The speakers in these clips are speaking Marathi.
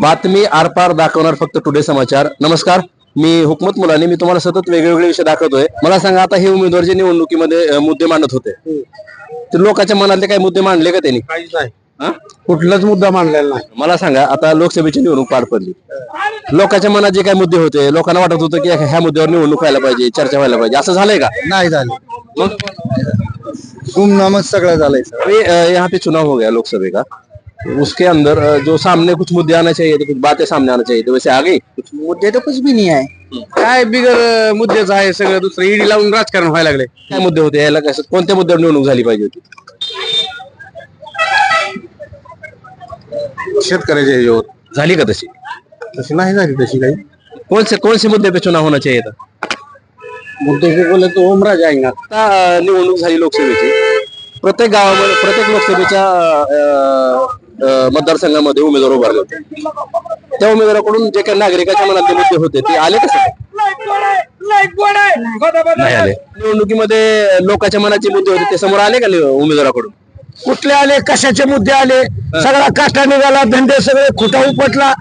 बातमी आरपार दाखवणार फक्त टुडे समाचार. नमस्कार मी हुकमत मुलानी मी तुम्हाला सतत वेगवेगळे विषय दाखवतोय. मला सांगा आता हे उमेदवार जे निवडणुकीमध्ये मुद्दे मांडत होते ते लोकांच्या मनातले काही मुद्दे मांडले का त्यांनी? काहीच नाही. हा? कुठलाच मुद्दा मांडलेला नाही. मला सांगा आता लोकसभेची निवडणूक पार पडली. लोकांच्या मनात जे काही मुद्दे होते लोकांना वाटत होतं की ह्या मुद्द्यावर निवडणूक व्हायला पाहिजे चर्चा व्हायला पाहिजे. असं झालंय का? नाही झाले. मग? गुमनामच सगळं झालंय सर. अभी अ, यहाँ पे चुनाव हो गया लोकसभा का? उसके अंदर जो सामने कुछ मुद्दे आना चाहिए तो कुछ बातें सामने आना चाहिए तो वैसे आ गई? कुछ मुद्दे तो कुछ भी नाही आहे काय बिगर मुद्द्याचं आहे सगळं दुसरं ईडी लावून राजकारण व्हायला लागले. काय मुद्दे होते? याला कसं कोणत्या मुद्द्यावर निवडणूक झाली पाहिजे होती? शेतकऱ्याच्या ह्याच्यावर झाली का तशी? तशी नाही झाली तशी काही. कौन से कौन से मुद्दे पे चुनाव होना चाहिए था मुद्दे पे बोले तो ओमराज ना. आता निवडणूक झाली लोकसभेची. प्रत्येक गावामध्ये प्रत्येक लोकसभेच्या अ, मतदारसंघामध्ये उमेदवार उभारले होते. त्या उमेदवाराकडून जे काही नागरिकाच्या मनातले मुद्दे होते ते आले कसं? नाही आले. निवडणुकीमध्ये लोकांच्या मनाचे मुद्दे होते ते समोर आले का उमेदवाराकडून? कुठले आले कशाचे मुद्दे आले? सगळा काटा निघाला धंदे सगळे खुटा उपटला.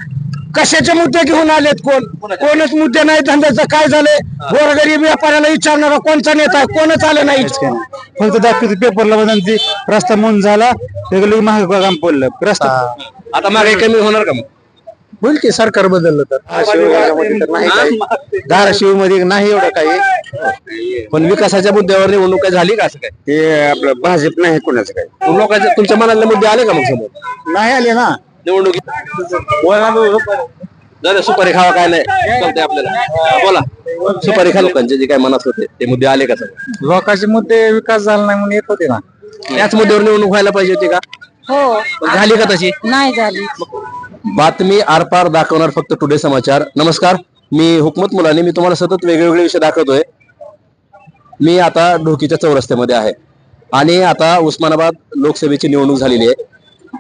कशाचे मुद्दे घेऊन आलेत कोण? कोणच? मुद्दे नाही धंद्याचं काय झाले गोरगरीब व्यापाऱ्याला विचारणारा कोणचा नेता? कोणच आलं नाही फक्त दाखवते पेपरला बदलती रस्ता म्हणून झाला वेगळं महाग काम पडलं. रस्ता. आता मागे कमी होणार का मग? बोल की सरकार बदललं तर. धाराशिवमध्ये नाही एवढं काही. पण विकासाच्या मुद्द्यावर निवडणूक काय झाली का असं काय ते आपलं भाजप नाही कोणाचं काही. मग लोकांच्या तुमच्या मनातले मुद्दे आले का मग समोर? नाही आले ना. निवडणुकीत सुपारी खावा काय नाही. चालतंय आपल्याला. बोला. सुपारी खा लोकांचे जे काय मनात होते ते मुद्दे आले का समोर लोकांचे मुद्दे विकास झाला नाही म्हणून येत होते ना. त्याच मुद्द्यावर निवडणूक व्हायला पाहिजे होती का? हो. पण झाली का तशी? नाही झाली. बातमी आरपार दाखवणार फक्त टुडे समाचार. नमस्कार. मी हुकमत मुलानी. मी तुम्हाला सतत वेगवेगळे विषय दाखवतोय. मी आता ढोकीच्या चौरस्त्यामध्ये आहे. आणि आता उस्मानाबाद लोकसभेची निवडणूक झालेली आहे.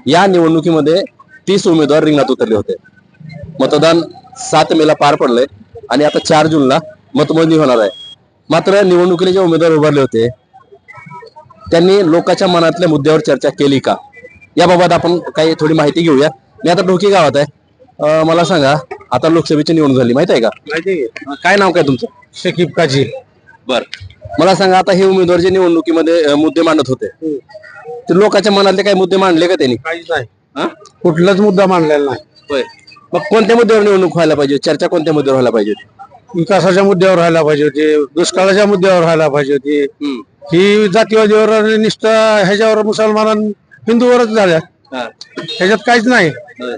या निवडणुकीमध्ये तीस उमेदवार रिंगणात उतरले होते. मतदान सात मेला पार पडलंय आणि आता चार जूनला मतमोजणी होणार आहे. मात्र निवडणुकीला जे उमेदवार उभारले होते त्यांनी लोकांच्या मनातल्या मुद्द्यावर चर्चा केली का? याबाबत आपण काही थोडी माहिती घेऊया. मी आता ढोकी गावात आहे. मला सांगा आता लोकसभेची निवडणूक झाली माहिती आहे का? काय नाव काय तुमचं? शकीब काजी बर. मला सांगा आता हे उमेदवार जे निवडणुकीमध्ये मुद्दे मांडत होते ते लोकांच्या मनातले काही मुद्दे मांडले का त्यांनी? काहीच नाही. हा? कुठलाच मुद्दा मांडलेला नाही. होय. मग कोणत्या मुद्द्यावर निवडणूक व्हायला पाहिजे चर्चा कोणत्या मुद्द्यावर व्हायला पाहिजे होती? विकासाच्या मुद्द्यावर व्हायला पाहिजे होते दुष्काळाच्या मुद्द्यावर व्हायला पाहिजे होती. हम्म. ही जातीवादीवर आणि निष्ठा ह्याच्यावर मुसलमान हिंदूवरच झाल्या. हा. ह्याच्यात काहीच नाही. होय.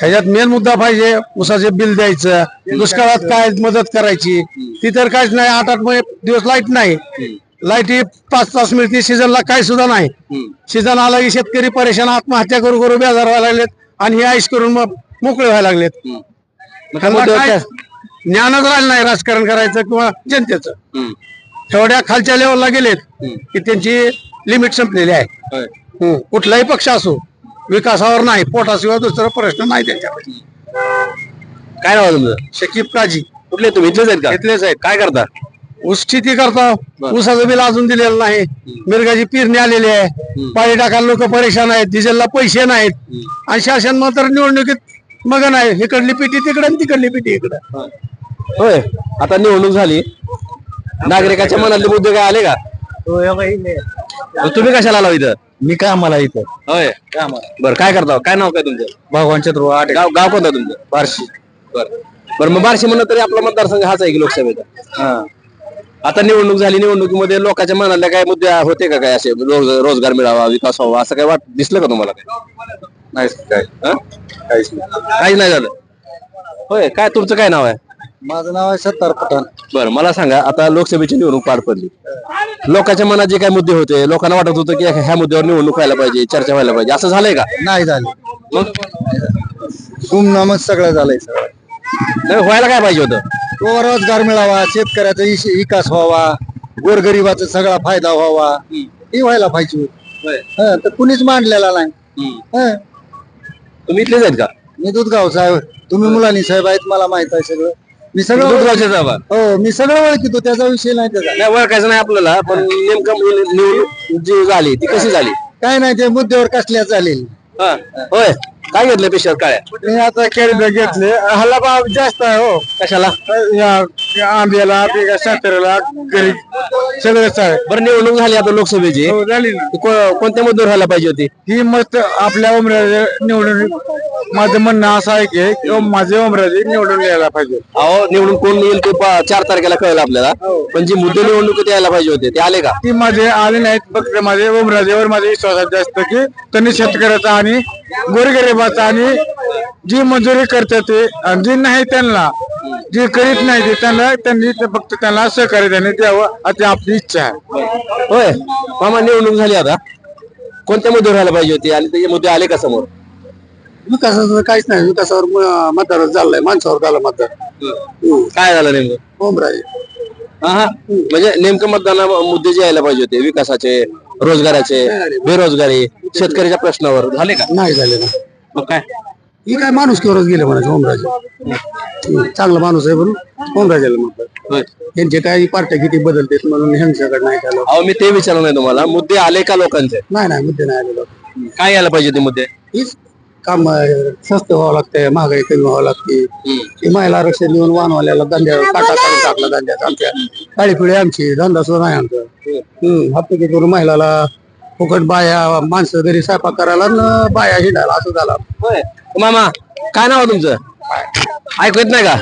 ह्याच्यात मेन मुद्दा पाहिजे उसाचे बिल द्यायचं दुष्काळात काय मदत करायची ती तर काहीच नाही. आठ आठ महिने दिवस लाइट नाही. लाइट पाच तास मिळते सीझनला काय सुद्धा नाही. सीझन आला की शेतकरी परेशान आत्महत्या करू करू बेजार व्हायला लागलेत आणि हे आईश करून मग मोकळे व्हायला लागलेत. ज्ञानच राहिलं नाही राजकारण करायचं किंवा जनतेचं. एवढ्या खालच्या लेवलला गेलेत की त्यांची लिमिट संपलेली आहे. कुठलाही पक्ष असो विकासावर नाही पोटाशिवाय दुसरा प्रश्न नाही त्यांच्याकडे. काय नाव तुमचं? शकीब काजी. कुठले तुम्ही? इथलेच आहेत का? इथलेच आहेत. काय करता? ऊस शेती करता. ऊसाचं बिल अजून दिलेलं नाही. मिरगाची पेरणी आलेली आहे. पाणी टाकायला लोक परेशान आहेत. डिझेलला पैसे नाहीत. आणि शासन मात्र निवडणुकीत मग नाही. इकडली पिटी तिकडे आणि तिकडली पिटी इकडं. होय. आता निवडणूक झाली. नागरिकाच्या मनातले मुद्दे काय आले का? तुम्ही कशाला आला इथं? मी का मला इथं. होय. बर काय करता? काय नाव काय तुमचं? भगवानच्या थ्रू आठ गाव गाव कोणतं तुमचं? बारशी. बर. बर मग बारशे म्हणलं तरी आपला मतदारसंघ हाच आहे की लोकसभेचा? आता निवडणूक झाली निवडणुकीमध्ये लोकांच्या मनातल्या काय मुद्दे होते का काय असे? रोज रोजगार मिळावा विकास व्हावा असं काय वाट दिसलं का तुम्हाला काय? नाही काय. हं? काहीच नाही. काही नाही झालं? होय काय तुमचं काय नाव आहे? माझं नाव आहे सत्तार पठाण. बरं मला सांगा आता लोकसभेची निवडणूक पार पडली. लोकांच्या मनात जे काही मुद्दे होते लोकांना वाटत होतं की ह्या मुद्द्यावर निवडणूक व्हायला पाहिजे चर्चा व्हायला पाहिजे असं झालंय का? नाही झाले. मग? गुमनामच सगळं झालंय सगळं. नाही, व्हायला काय पाहिजे होतं? तो रोजगार मिळावा शेतकऱ्याचा इश- विकास व्हावा गोरगरिबाचा सगळा फायदा व्हावा हे व्हायला पाहिजे हं, तर कुणीच मांडलेला नाही. हं. तुम्ही इथलेच आहेत का? मी दूधगावचा आहे तुम्ही मुलांनी साहेब आहेत मला माहीत आहे सगळं. मी सगळं दुधगावचे जावा हो मी सगळं ओळखतो त्याचा विषय नाही त्याचा. नाही ओळखायचं नाही आपल्याला पण नेमकं निवडणूक जी झाली ती कशी झाली? काय नाही ते मुद्द्यावर कसल्या चालेल? हा, होय. काय घेतलं पेशर काय मी आता केळी घेतले. हल्ला भाव जास्त आहे हो. कशाला? या आंब्याला बिगा साताऱ्याला घरी सगळंच आहे. बरं निवडणूक झाली आता लोकसभेची. हो झाली ना. ती को- कोणत्या मुद्द्यावर व्हायला पाहिजे होती? ही मस्त आपल्या उमराजे निवडून माझं म्हणणं असं आहे की की माझे उमराजे निवडून यायला पाहिजे. अहो निवडून कोण येईल ते पा- चार तारखेला कळलं आपल्याला. पण जी मुद्दे निवडणुकीत यायला पाहिजे होते ते आले का? ती माझे आले नाहीत फक्त माझे उमराजेवर माझा विश्वास आहे जास्त की त्यांनी शेतकऱ्याचा आणि गोरगरिबाचा आणि जी मंजुरी करतात ते आणि जी नाही त्यांना जे करीत नाही ते त्यांना त्यांनी ते फक्त त्यांना सहकार्य त्यांनी द्यावं अशी आपली इच्छा आहे. होय. मामा निवडणूक झाली आता. कोणत्या मुद्द्यावर व्हायला पाहिजे होती? आणि ते मुद्दे आले का समोर? विकासाचं काहीच नाही. विकासावर मतदार चाललाय माणसावर झालं मतदार काय झालं नेमकं? ओमराजे. हा हा. म्हणजे नेमकं मतदाना मुद्दे जे यायला पाहिजे होते विकासाचे रोजगाराचे बेरोजगारी शेतकऱ्याच्या प्रश्नावर. झाले का? नाही झाले ना. मग काय? ही काय माणूस केवरच गेले म्हणायचं ओमराजे? चांगला माणूस आहे म्हणून ओमराजेला म्हणतात. त्यांचे काही पार्ट्या किती बदलतात म्हणून ह्यांच्याकडे नाही त्याला अहो मी ते विचारलं नाही तुम्हाला. मुद्दे आले का लोकांचे? नाही नाही मुद्दे नाही आलेलो काय यायला पाहिजे ते मुद्दे? हीच काम स्वस्त व्हावं लागतंय महागाई कमी व्हावं लागते. ती महिला आरक्षण देऊन वाहनवाल्याला धंद्या काटा काढून टाकला धंद्यात आमच्या काळी पिढी आमची धंदा सुद्धा नाही आमचा हम्म हप्ते करून महिलाला फुकट बाया माणसं घरी स्वयंपाक करायला न बाया हिंडायला असं झालं. होय. मामा काय नाव आहे तुमचं? ऐकू येत नाही का?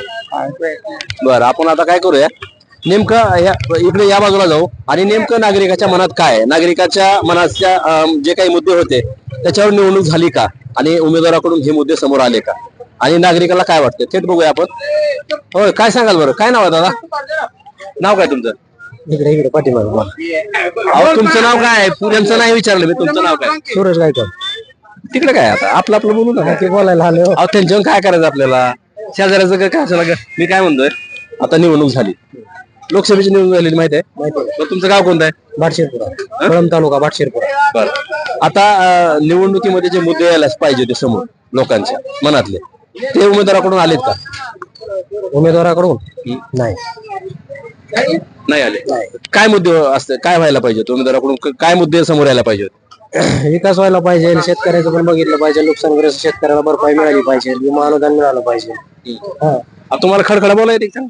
बर आपण आता काय करूया? नेमकं ह्या- इकडे या बाजूला जाऊ. आणि नेमकं नागरिकाच्या मनात काय आहे? नागरिकाच्या मनाच्या अं, जे काही मुद्दे होते त्याच्यावर निवडणूक झाली का? आणि उमेदवाराकडून हे मुद्दे समोर आले का? आणि नागरिकाला काय वाटतं थेट बघूया आपण. होय काय सांगाल बरं? काय नाव आहे दादा? नाव काय तुमचं? इकडे इकडे पाठीमाग अहो तुमचं नाव काय आहे? पुण्यांचं नाही विचारलं मी. तुमचं नाव काय? सूरज गायकवाड. तिकडे काय? आता आपलं आपलं बोलू ना ते बोलायला आले. अहो त्यांच्यावर काय करायचं आपल्याला? शेजाऱ्याचं काय मी काय म्हणतोय? आता निवडणूक झाली. लोकसभेची निवडणूक झालेली माहिती आहे? मग तुमचं गाव कोणतं आहे? बाटशिरपुरा कळंब तालुका बाटशिरपुरा बरं. आता अं, निवडणुकीमध्ये जे मुद्दे यायलाच पाहिजे होते समोर लोकांच्या मनातले ते उमेदवाराकडून आलेत का? उमेदवाराकडून? नाही. नाही आले. काय मुद्दे असते काय व्हायला पाहिजे होते उमेदवाराकडून? क- काय मुद्दे समोर यायला पाहिजे होते? विकास व्हायला पाहिजे शेतकऱ्याचं पण बघितलं पाहिजे. नुकसानग्रस्त शेतकऱ्याला भरपाई मिळाली पाहिजे. विमा अनुदान मिळालं पाहिजे. हा. आता तुम्हाला खडखडा बोला येते का?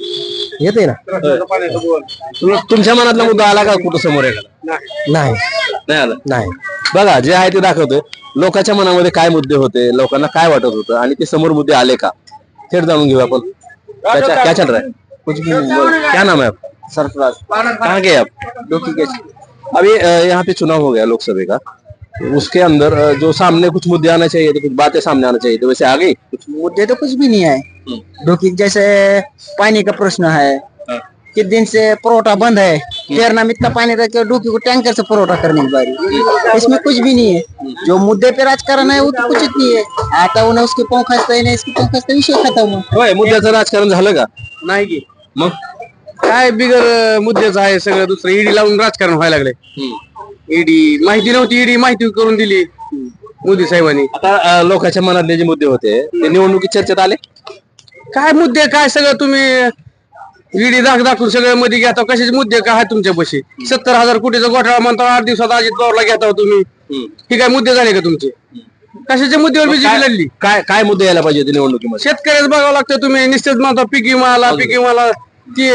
येते ना. तुला- तुमच्या मनातला मुद्दा आला का कुठं समोर एखादा नाही. नाही आला? नाही. बघा जे आहे ते दाखवतोय. लोकांच्या मनामध्ये काय मुद्दे होते? लोकांना काय वाटत होतं? आणि ते समोर मुद्दे आले का? थेट जाणून घेऊ आपण. क्या चा- क्या चल रहा है कुछ भी बोल- क्या नाम है आप सरफराज. कहाँ गए आप? अभी अ, यहाँ पे चुनाव हो गया लोकसभा का? उसके अंदर अ, जो सामने कुछ मुद्दे आना चाहिए थे कुछ बातें सामने आना चाहिए। थे वैसे आ गई कुछ मुद्दे तो कुछ भी नहीं है। डोकी जैसे पानी का प्रश्न है किस दिन से पुरोठा बंद है तेरना में इतना पानी रख के डोकी को टैंकर से पुरोठा करने की बारी। इसमें कुछ भी नहीं है। जो मुद्दे पे राजकारण है वो तो कुछ नहीं है। आता उन्हें उसके पाँव खसता है इसके पाँव खसता है, विषय खत्म होय मुद्द्याचं राजकारण झालं का? नाही की। मग? काय बिगर मुद्द्याचं आहे सगळं दुसरं ईडी लावून राजकारण व्हायला लागले ईडी माहिती नव्हती ईडी माहिती करून दिली मोदी साहेबांनी. आता अ, लोकांच्या मनातले जे मुद्दे होते ते निवडणुकीत चर्चेत आले? काय मुद्दे काय सगळं तुम्ही ईडी दाख दाखवून सगळे मध्ये घेता? कशाचे मुद्दे काय आहे तुमच्यापाशी? सत्तर हजार कोटीचा घोटाळा म्हणता आठ दिवसात अजित पवारला घेता हो तुम्ही. हे काय मुद्दे झाले का तुमचे? कशाच्या मुद्द्यावर बीजेपी लढली? काय काय मुद्दे यायला पाहिजे होते निवडणुकीमध्ये? शेतकऱ्याच बघावं लागतं तुम्ही. निश्चित म्हणता पीक विमा आला पीक विमाला ते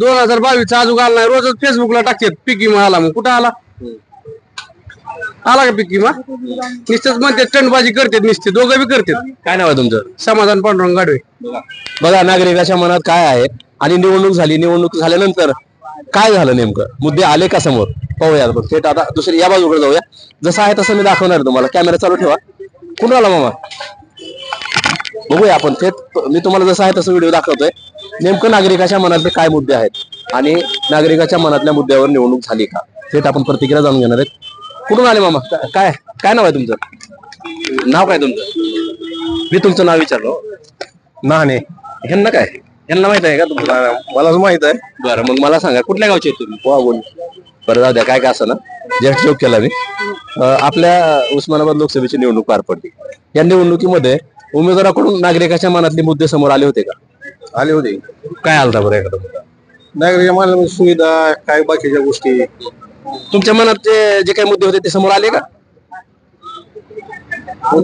दोन हजार बावीस अजून आला नाही. रोजच फेसबुकला टाकतात पीक विमा आला मग कुठं आला? आला का पीक विमा नुसतेच म्हणते टनबाजी करतात नुसते दोघं बी करतात. काय नाव आहे तुमचं? समाधान पांडुरंग गाडवे. बघा नागरिकाच्या मनात काय आहे? आणि निवडणूक झाली निवडणूक झाल्यानंतर काय झालं नेमकं? मुद्दे आले का समोर? पाहूया आपण थेट आता दुसरी या बाजूकडे जाऊया. जसं आहे तसं मी दाखवणार तुम्हाला. कॅमेरा चालू ठेवा. कुठं आला मामा? बघूया आपण. थेट मी तुम्हाला जसं आहे तसं व्हिडिओ दाखवतोय. नेमकं नागरिकाच्या मनातले काय मुद्दे आहेत? आणि नागरिकाच्या मनातल्या मुद्द्यावर निवडणूक झाली का? थेट आपण प्रतिक्रिया जाणून घेणार आहेत. कुठून आले मामा? का- काय काय नाव आहे तुमचं? नाव काय तुमचं? मी तुमचं नाव विचारलो. नाणे ह्यांना काय? ह्यांना माहीत आहे का तुम्हाला मला माहीत आहे. बरं मग मला सांगा कुठल्या गावचे आहेत तुम्ही? बोल बरं जाऊ द्या काय काय असं ना. जस्ट जोक केला मी. अं, आपल्या उस्मानाबाद लोकसभेची निवडणूक पार पडली. या निवडणुकीमध्ये उमेदवाराकडून नागरिकाच्या मनातले मुद्दे समोर आले होते का? आले होते. काय आलता बरं एखादा मुद्दा? नागरिक मला सुविधा काय बाकीच्या गोष्टी? तुमच्या मनात जे जे काही मुद्दे होते ते समोर आले का?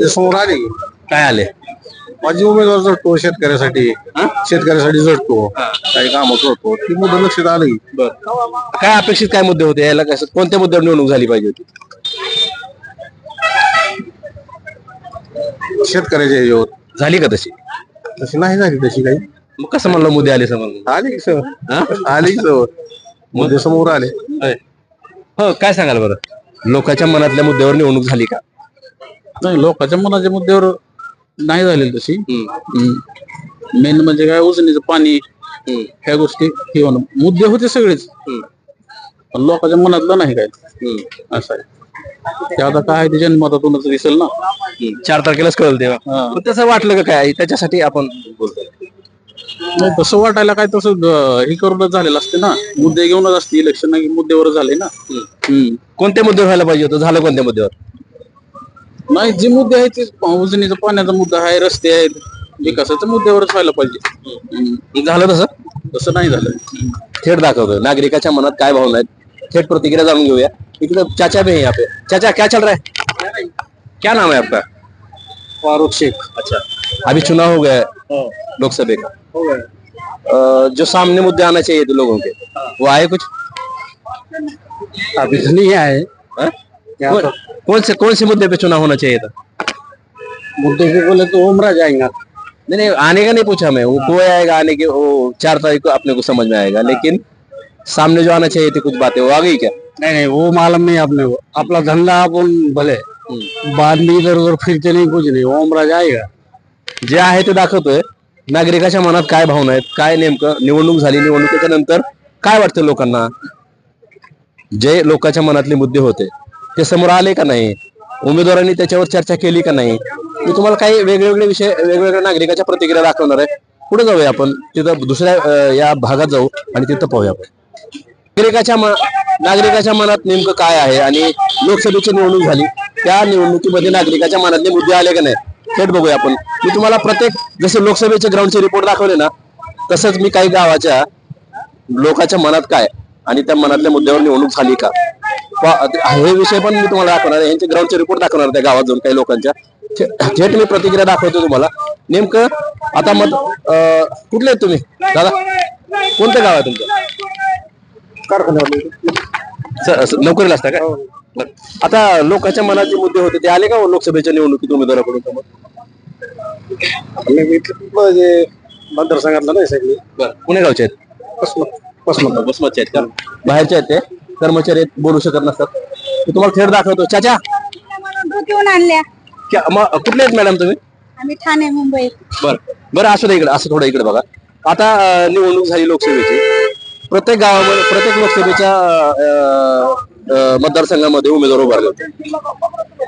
समोर आले? काय आले? माझी उमेदवार झटतो शेतकऱ्यासाठी. शेतकऱ्यासाठी झटतो काही काम करतो. ती मुद्दा लक्षात आलं. की काय अपेक्षित काय मुद्दे होते? याला कसं कोणत्या मुद्द्यावर निवडणूक झाली पाहिजे होती? शेतकऱ्याच्या ह्याच्यावर झाली का तशी? तशी नाही झाली तशी काही. मग कसं म्हणलं मुद्दे आले समोर? आले सर? आले सर. मुद्दे समोर आले. हो काय सांगाल बरं? लोकांच्या मनातल्या मुद्द्यावर निवडणूक झाली का? नाही लोकांच्या मनाच्या मुद्द्यावर नाही झालेली तशी. मेन म्हणजे काय उजनीचं पाणी ह्या गोष्टी हे होणं. मुद्दे होते सगळेच. पण लोकांच्या मनातलं नाही काय. असं आहे. ते आता काय आहे ते जनमतातूनच दिसेल ना. चार तारखेलाच कळलं तेव्हा. तसं वाटलं का काय? त्याच्यासाठी आपण बोलतोय. नाही तसं वाटायला काय तसं अं, हे करूनच झालेलं असते ना. मुद्दे घेऊनच असते इलेक्शन मुद्द्यावर झाले ना. हम्म. कोणत्या मुद्द्यावर व्हायला पाहिजे होतं? झालं कोणत्या मुद्द्यावर? नाही जे मुद्दे आहेत ते उजनीचा पाण्याचा मुद्दा आहे रस्ते आहेत विकासाच्या मुद्द्यावरच व्हायला पाहिजे. हम्म. झालं तसं? तसं नाही झालं. थेट दाखवतोय. नागरिकाच्या मनात काय भावना आहेत? थेट प्रतिक्रिया जाणून घेऊया. इकडे चाचा भी है यहाँ पे चाचा क्या चल रहा है? क्या नाम है आपका? फारुख शेख. अच्छा. अभी चुनाव हो गया है. लोकसभा का। जो सामने मुद्दे आना चाहिए थे लोगों के वो आए कुछ? अभी तो नहीं आए। हाँ? कौन, कौन से कौन से मुद्दे पे चुनाव होना चाहिए था? मुद्दे पे बोले तो उमरा जाएगा। नहीं नहीं आने का नहीं पूछा मैं। वो कोई आएगा आने के वो चार तारीख को अपने को समझ में आएगा लेकिन सामने जो आना चाहिए थी कुछ बातें वो आ गई क्या? नहीं नहीं वो मालूम नहीं आपने को। अपना धंधा अपन भले। बाद में इधर उधर फिरते नहीं कुछ नहीं। वो उमरा जाएगा। जे आहे ते दाखवतोय. नागरिकाच्या मनात काय भावना आहेत काय नेमकं निवडणूक झाली निवडणुकीच्या नंतर काय वाटतं लोकांना? जे लोकांच्या मनातले मुद्दे होते ते समोर आले का नाही? उमेदवारांनी त्याच्यावर चर्चा केली का नाही? मी तुम्हाला काही वेगवेगळे विषय वेगवेगळ्या नागरिकाच्या प्रतिक्रिया दाखवणार आहे. पुढे जाऊया आपण. तिथं दुसऱ्या या भागात जाऊ आणि तिथं पाहूया आपण. नागरिकाच्या नागरिकाच्या मनात नेमकं काय आहे आणि लोकसभेची निवडणूक झाली त्या निवडणुकीमध्ये नागरिकाच्या मनातले मुद्दे आले का नाही थेट बघूया आपण. मी तुम्हाला प्रत्येक जसे लोकसभेचे ग्राउंडचे रिपोर्ट दाखवले ना तसंच मी काही गावाच्या लोकांच्या मनात काय आणि त्या मनातल्या मुद्द्यावर निवडणूक झाली का? हे विषय पण मी तुम्हाला दाखवणार आहे. यांचे ग्राउंडचे रिपोर्ट दाखवणार त्या गावात जाऊन काही लोकांच्या. थेट मी प्रतिक्रिया दाखवतो तुम्हाला. नेमकं आता मत कुठले आहेत तुम्ही? दादा कोणतं गाव आहे तुमचं? नोकरीला असता का? बरं. आता लोकांच्या मनात जे मुद्दे होते ते आले का हो लोकसभेच्या निवडणुकीत उमेदवाराकडून म्हणजे मतदारसंघातला नाही सगळी. बरं. पुणे गावचे आहेत? पसमत बसमतचे आहेत का? बाहेरचे आहेत ते? कर्मचारी आहेत बोलू शकत नसतात. मी तुम्हाला थेट दाखवतो. चाचा! घेऊन आणल्या. क्या- मग कुठले आहेत मॅडम तुम्ही? आम्ही ठाणे मुंबई. बर. बरं असं इकडे असं थोडं इकडे बघा. आता अं, निवडणूक झाली लोकसभेची. प्रत्येक गावामध्ये प्रत्येक लोकसभेच्या अं, मतदारसंघामध्ये उमेदवार उभारले होते.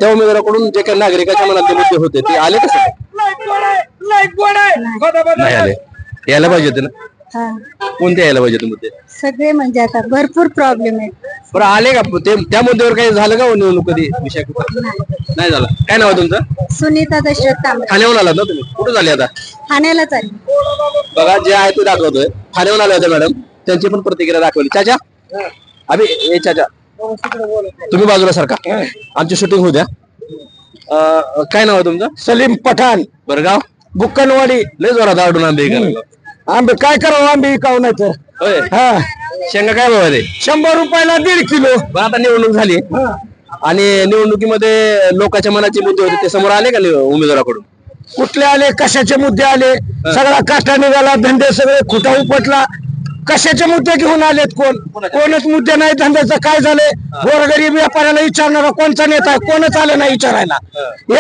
त्या उमेदवाराकडून जे काही नागरिकाच्या मनातले मुद्दे होते ते आले कसं? नाही आले. यायला पाहिजे होते ना? हा. कोणते यायला पाहिजे होते मुद्दे? सगळे म्हणजे आता भरपूर प्रॉब्लेम आहेत. बरं आले का? ते त्या मुद्द्यावर काही झालं का हो निवडणूक कधी? विषय नाही. झाला. काय नाव आहे तुमचं? सुनीता दशरथ तांबरे ठाण्याहून आलात ना तुम्ही? कुठे झाले आता? ठाण्याला चालली बघा जे आहे ते दाखवतोय. ठाण्याहून आले होते मॅडम. त्यांची पण प्रतिक्रिया दाखवली. चाचा? अभि ए चाचा. तुम्ही बाजूला सारखा आमची शूटिंग होऊ द्या. अं, काय नाव आहे तुमचं? सलीम पठाण. बरं गाव? बुक्कनवाडी. लय जोरात आडून आंबे करायला. आंबे काय करावं आंबे विकावं नाही तर. होय. हा. शेंगा काय भाव आहे ते शंभर रुपयाला दीड किलो. बरं आता निवडणूक झाली. आणि निवडणुकीमध्ये लोकांच्या मनाचे मुद्दे होते ते समोर आले का नि- उमेदवाराकडून? कुठले आले कशाचे मुद्दे आले? सगळा काटा निघाला धंदे सगळे खुटा उपटला. कशाचे मुद्दे घेऊन आलेत कोण? कोणच? मुद्दे नाही धंद्याचं. काय झाले गोरगरीब व्यापाऱ्याला विचारणारा कोणचा नेता आहे? कोणच आला नाही विचारायला.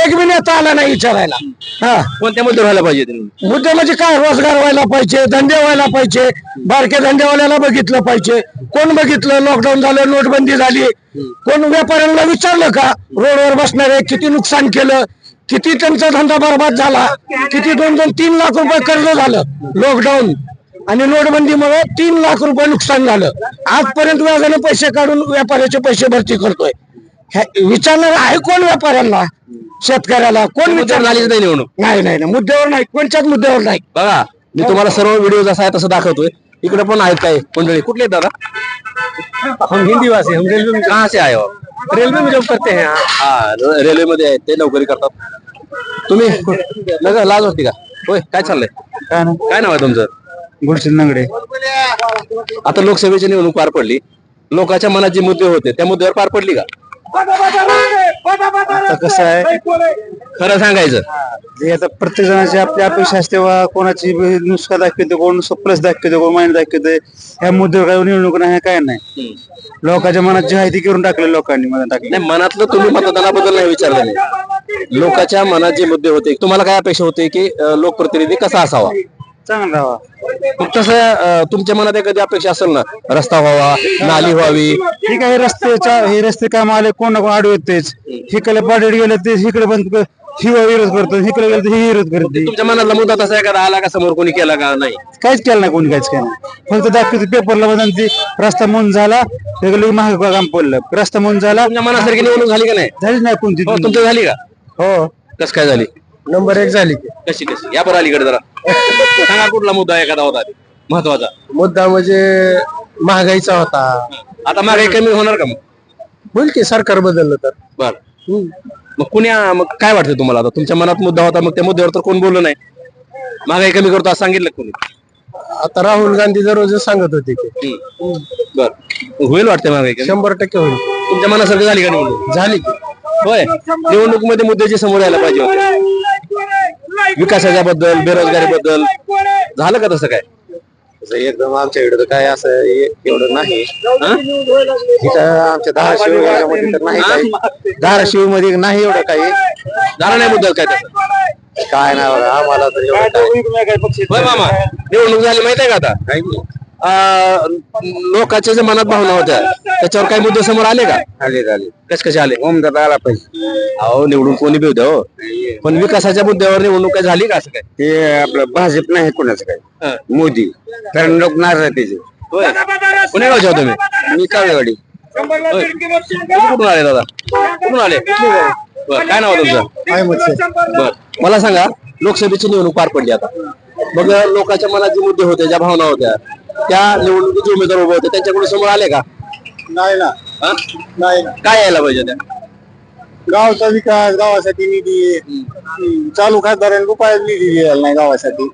एक बी नेता आला नाही विचारायला. हा. कोणत्या मुद्द्यावर व्हायला पाहिजे? मुद्दे म्हणजे काय? रोजगार व्हायला पाहिजे धंदे व्हायला पाहिजे बारके धंदेवाल्याला बघितलं पाहिजे. कोण बघितलं? लॉकडाऊन झालं नोटबंदी झाली. कोण व्यापाऱ्यांना विचारलं का? रोडवर बसणारे किती नुकसान केलं? किती त्यांचा धंदा बरबाद झाला? किती दोन दोन तीन लाख रुपये कर्ज झालं? लॉकडाऊन आणि नोटबंदीमुळे तीन लाख रुपये नुकसान झालं. आजपर्यंत व्याजाने पैसे काढून व्यापाऱ्याचे पैसे भरती करतोय. हे- विचारणार आहे कोण व्यापाऱ्यांना? शेतकऱ्याला. कोण मुद्द्यावर विचारणार? झालीच नाही निवडणूक. नाही नाही नाही. मुद्द्यावर नाही. कोणत्याच मुद्द्यावर नाही. बघा मी तुम्हाला सर्व व्हिडिओ जसा आहे तसं दाखवतोय. इकडे पण आहेत काही मंडळी. कुठले आहेत दादा? हम हिंदी वासी हम रेलवे में कहाँ से आए हो? रेलवे में जॉब करते हैं हा। रेल्वे मध्ये आहेत ते नोकरी करतात. तुम्ही? लाज होती का? होय काय चाललंय? काय ना काय नाव आहे तुमचं? गुलशन नंगडे. आता लोकसभेची निवडणूक पार पडली. लोकांच्या मनात जे मुद्दे होते त्या मुद्द्यावर पार पडली का? आता कसं आहे? खरं सांगायचं. जे आता प्रत्येक जणाची आपली अपेक्षा असते वा कोणाची नुसका दाखवते कोण प्लस दाखवते कोण माइंड दाखवते ह्या मुद्द्यावर काही निवडणूक नाही काय नाही. लोकांच्या मनात जे आहे ती करून टाकले लोकांनी मनात टाकले नाही मनातलं तुम्ही मतदानाबद्दल नाही विचारलं नाही लोकांच्या मनात जे मुद्दे होते तुम्हाला काय अपेक्षा होते की अं, लोकप्रतिनिधी कसा असावा? चांगला मग तसं अं, तुमच्या मनात एखादी अपेक्षा असेल ना रस्ता व्हावा नाली व्हावी? ठीक आहे हे रस्त्याच्या हे रस्ते काम आले कोण ना कोण आडवे तेच. हिकडे पाडीत गेलं ते इकडे पण ही विरोध करतो इकडे गेलं तर ही विरोध करते तुमच्या मनातला मुद्दा तसा एखादा आला का समोर कोणी केला का नाही? काहीच केलं नाही कोणी काहीच केलं नाही. फक्त दाखवते पेपरला बदल ती रस्ता म्हणून झाला वेगळं महाग काम पडलं. रस्ता म्हणून झाला. तुमच्या मनासारखी निवडणूक झाली का नाही? झालीच नाही कोणती हो तुमची झाली का? हो. कस काय झाली? नंबर एक झाली कशी कशी? या बरं अलीकडे जरा. सांगा कुठला मुद्दा एखादा होता ते, महत्त्वाचा. मुद्दा म्हणजे महागाईचा होता. आता मागे कमी होणार का मग? होईल की सरकार बदललं तर. बर. मग कुण्या मग काय वाटतं तुम्हाला आता? तुमच्या मनात मुद्दा होता मग त्या मुद्द्यावर तर कोण बोललं नाही? महागाई कमी करतो असं सांगितलं का कोणी? आता राहुल गांधी दररोज सांगत होते की. बर. होईल वाटतं महागाई कमी? शंभर टक्के होईल. तुमच्या मनासारखी झाली का निवडणूक झाली की. होय. निवडणूकमध्ये मुद्दे जे समोर यायला पाहिजे होते. विकासाच्या बद्दल बेरोजगारी बद्दल झालं का तसं काय? एकदम आमच्या इकडे तर काय असं ए- एवढं नाही. हा? इथं आमच्या धाराशिव भागामध्ये तर नाही काही. धाराशिवमध्ये नाही एवढं काही. झालं नाही. मुद्दा काय तसं? काय नाही बघा आम्हाला तर एवढं काय मामा निवडणूक झाली माहीत आहे का आता? लोकांच्या ज्या मनात भावना होत्या त्याच्यावर काही मुद्दे समोर आले का? आले झाले कसे कसे आले? ओमदादा आला पाहिजे. अहो निवडून कोणी बी द्या हो पण विकासाच्या मुद्द्यावर निवडणूक काय झाली का असं काय ते आपलं भाजप नाही कोणाचं हा. काय मोदी. तर लोक नाराज आहे त्याचे. होय. कोणी गावचे हो तुम्ही? मी होय. तुम्ही कुठून आले दादा? कुठून आले? बर काय नाव आहे तुमचं? बर मला सांगा लोकसभेची निवडणूक पार पडली आता. मग लोकांच्या मनात जे मुद्दे होते ज्या भावना होत्या त्या निवडणुकीचे उमेदवार उभे होते त्यांच्याकडून समोर आले का? नाही ना. हा? नाही काय यायला पाहिजे त्या गावचा विकास गावासाठी निधी हम्म, चालू खासदारांनी रुपयात निधी दिलेला नाही गावासाठी.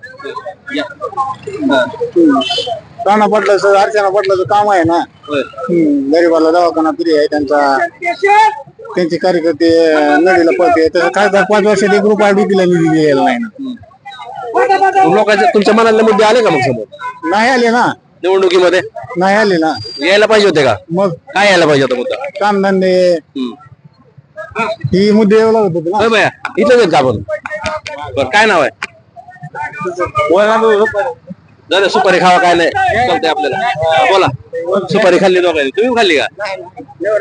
राणा पडलं अर्चना पडलं काम आहे ना. होय. हम्म, गरिबाला दवाखाना फ्री आहे त्यांचा. त्यांचे कार्यकर्ते अं, नदीला पळते. तसं खासदार पाच वर्षात एक रुपया डुकीला निधी दिलेला नाही ना. लोकांचे तुमच्या मनातले मुद्दे आले का मग समोर? नाही आले ना. निवडणुकीमध्ये? नाही आले ना. यायला पाहिजे होते का? मग? काय यायला पाहिजे होता मुद्दा? कामधंदे. हम्म. ही मुद्दे यावं लागत होते होय इथंच आहेत का आपण? बर काय नाव आहे? सुपारी खावा काय नाही? चालतंय आपल्याला. हा, बोला. सुपारी खाल्ली दोघांनी. तुम्ही खाल्ली का?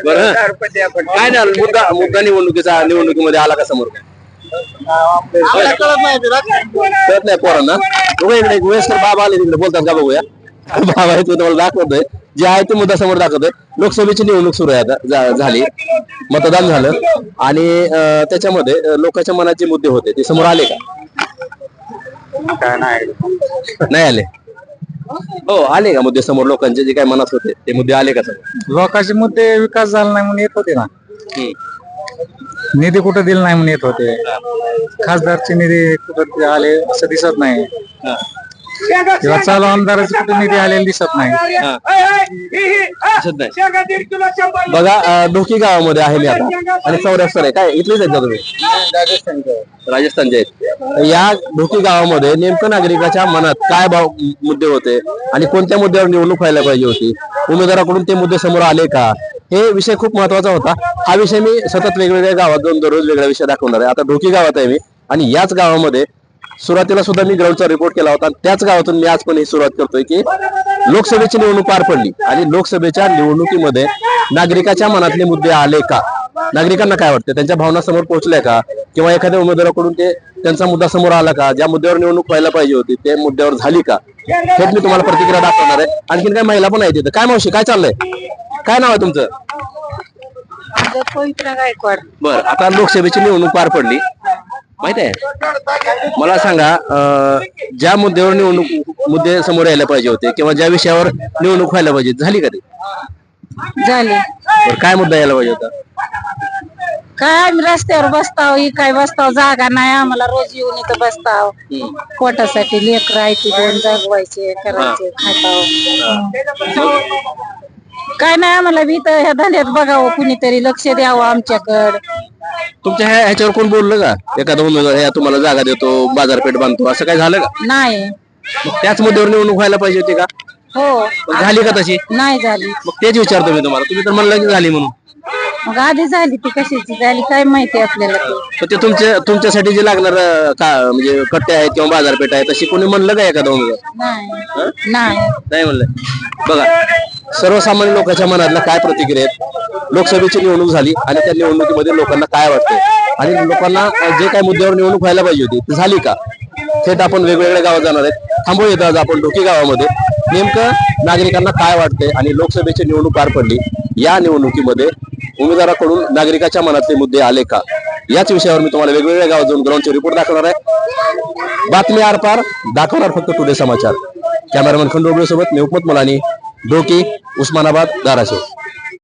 बरं काय नाही मुद्दा मुद्दा निवडणुकीचा निवडणुकीमध्ये आला का समोर? काय कळत नाही पोरांना. बघा इकडे एक वयस्कर बाबा आले तिकडे बोलतात का बघूया. बाबा आहे तो तुम्हाला दाखवतोय. जे आहे ते मुद्दा समोर दाखवतोय. लोकसभेची निवडणूक सुरू आहे आता. झा- झाली. मतदान झालं. आणि अं, त्याच्यामध्ये अं, लोकांच्या मनात जे मुद्दे होते ते समोर आले का? काय नाही नाही आले. हो आले का मुद्दे समोर लोकांचे? जे काय मनात होते ते मुद्दे आले का समोर? लोकांचे मुद्दे विकास झाला नाही म्हणून येत होते ना. निधी कुठं दिला नाही म्हणून येत होते. खासदारचे निधी कुठं आले असं दिसत नाही. किंवा चालू आमदाराचे कुठे निधी आलेले दिसत नाही. दिसत नाही बघा अं, ढोकी गावामध्ये आहे मी आता. आणि चौऱ्यास्तर आहे. काय इथलेच आहेत का तुम्ही? राजस्थानचे आहेत. या ढोकी गावामध्ये नेमकं नागरिकाच्या मनात काय भाव मुद्दे होते? आणि कोणत्या मुद्द्यावर निवडणूक व्हायला पाहिजे होती? उमेदवाराकडून ते मुद्दे समोर आले का? हे विषय खूप महत्त्वाचा होता. हा विषय मी सतत वेगवेगळ्या गावात जाऊन दररोज वेगळा विषय दाखवणार आहे. आता ढोकी गावात आहे मी. आणि याच गावामध्ये सुरुवातीला सुद्धा मी ग्राउंडचा रिपोर्ट केला होता. आणि त्याच गावातून मी आज पण ही सुरुवात करतोय की लोकसभेची निवडणूक पार पडली. आणि लोकसभेच्या निवडणुकीमध्ये नागरिकाच्या मनातले मुद्दे आले का? नागरिकांना काय वाटतं? त्यांच्या भावना समोर पोहोचल्या का? किंवा एखाद्या उमेदवाराकडून ते त्यांचा मुद्दा समोर आला का? ज्या मुद्द्यावर निवडणूक व्हायला पाहिजे होती ते मुद्द्यावर झाली का? हेच मी तुम्हाला प्रतिक्रिया दाखवणार आहे. आणखीन काय महिला पण आहे तिथं काय मावशी काय चाललंय? काय नाव आहे तुमचं? पवित्र गायकवाड. बर आता लोकसभेची निवडणूक पार पडली. माहीत आहे? मला सांगा अं, ज्या मुद्द्यावर निवडणूक मुद्दे समोर यायला पाहिजे होते किंवा ज्या विषयावर निवडणूक व्हायला पाहिजे झाली का ती? झाले. बरं, काय मुद्दा यायला पाहिजे होता? काय आम्ही रस्त्यावर बसताव ही काय बसताव जागा नाही आम्हाला रोज येऊन इथं बसताव. पोटासाठी लेकर आहे ती दोन जगवायचे करायचे खाताव. काय नाही आम्हाला बी इथं ह्या धंद्यात बघावं कुणीतरी लक्ष द्यावं आमच्याकडं. तुमच्या ह्या ह्याच्यावर कोण बोललं का? एखादा उमेदवार ह्या तुम्हाला जागा देतो बाजारपेठ बांधतो असं काय झालं का? नाही. मग त्याच मुद्द्यावर निवडणूक व्हायला पाहिजे होती का? हो. मग झाली का तशी? नाही झाली. मग तेच विचारतो मी तुम्हाला. तुम्ही तर म्हणलं की झाली म्हणून. मग आधी झाली ती कशाची? झाली काय माहिती आपल्याला ते? तर ते तुमच्या तुमच्यासाठी जे लागणार का म्हणजे कट्टे आहेत किंवा बाजारपेठ आहे तशी कोणी म्हणलं का एखादा उमेदवार? नाही. नाही. नाही म्हणलं. बघा सर्वसामान्य लोकांच्या मनातल्या काय प्रतिक्रिया आहेत? लोकसभेची निवडणूक झाली आणि त्या निवडणुकीमध्ये लोकांना काय वाटतंय? आणि लोकांना जे काय मुद्द्यावर निवडणूक व्हायला पाहिजे होती ती झाली का? थेट आपण वेगवेगळ्या गावात जाणार आहेत. थांबू येतो आज आपण डोकी गावामध्ये. नेमकं नागरिकांना काय वाटतंय आणि लोकसभेची निवडणूक पार पडली? या निवडणुकीमध्ये उमेदवाराकडून नागरिकाच्या मनातले मुद्दे आले का? याच विषयावर मी तुम्हाला वेगवेगळ्या गावात जाऊन ग्राउंडचे रिपोर्ट दाखवणार आहे. बातमी आरपार दाखवणार फक्त टुडे समाचार. कॅमेरामॅन खंडोबळे सोबत मी हुकमत मुलानी डोकी उस्मानाबाद धाराशिव.